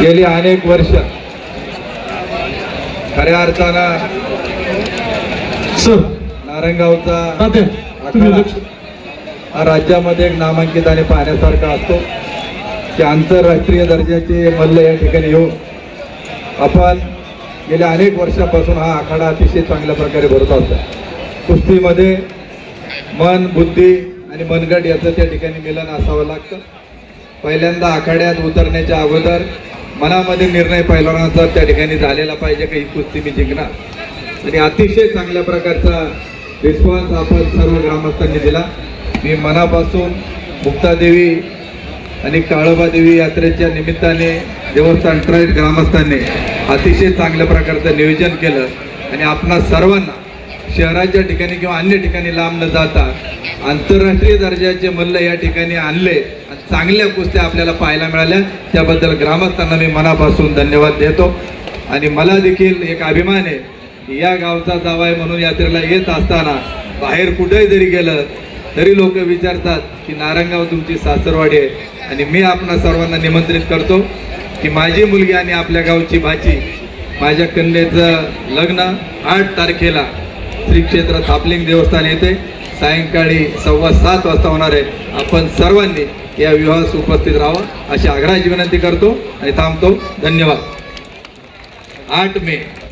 गेली अनेक वर्ष. खऱ्या अर्थानं नारायणगावचा हा राज्यामध्ये एक नामांकित आणि पाहण्यासारखा असतो. की आंतरराष्ट्रीय दर्जाचे मल्ल या ठिकाणी येऊन आपण गेल्या अनेक वर्षापासून हा आखाडा अतिशय चांगल्या प्रकारे भरत असतो कुस्तीमध्ये मन बुद्धी आणि मनगट याचं त्या ठिकाणी मिलन असावं लागतं. पहिल्यांदा आखाड्यात उतरण्याच्या अगोदर मनामध्ये निर्णय पैलवानाचा त्या ठिकाणी झालेला पाहिजे का ही कुस्ती मी जिंकणार? आणि अतिशय चांगल्या प्रकारचा रिस्पॉन्स आपण सर्व ग्रामस्थांनी दिला. मी मनापासून मुक्तादेवी आणि काळोबादेवी यात्रेच्या निमित्ताने देवस्थान ट्रस्ट ग्रामस्थांनी अतिशय चांगल्या प्रकारचं नियोजन केलं. आणि आपणा सर्वांना शहराच्या ठिकाणी किंवा अन्य ठिकाणी लांब न जाता आंतरराष्ट्रीय दर्जाचे मल्ल या ठिकाणी आणले. आणि चांगल्या कुस्त्या आपल्याला पाहायला मिळाल्या. त्याबद्दल ग्रामस्थांना मी मनापासून धन्यवाद देतो. आणि मला देखील एक अभिमान आहे या गावचा जावाय म्हणून यात्रेला येत असताना बाहेर कुठेही जरी गेलं तरी लोक विचारतात की नारंगाव तुमची सासरवाडी आहे. आणि मी आपणा सर्वांना निमंत्रित करतो की माझी मुलगी आणि आपल्या गावची भाची माझ्या कन्येचं लग्न आठ तारखेला श्री क्षेत्र थापलिंग देवस्थान येथे सायंकाळी सव्वा सात वाजता होणार आहे. आपण सर्वांनी या विवाहास उपस्थित राहावं अशी आग्रहाची विनंती करतो आणि थांबतो. धन्यवाद. आठ मे.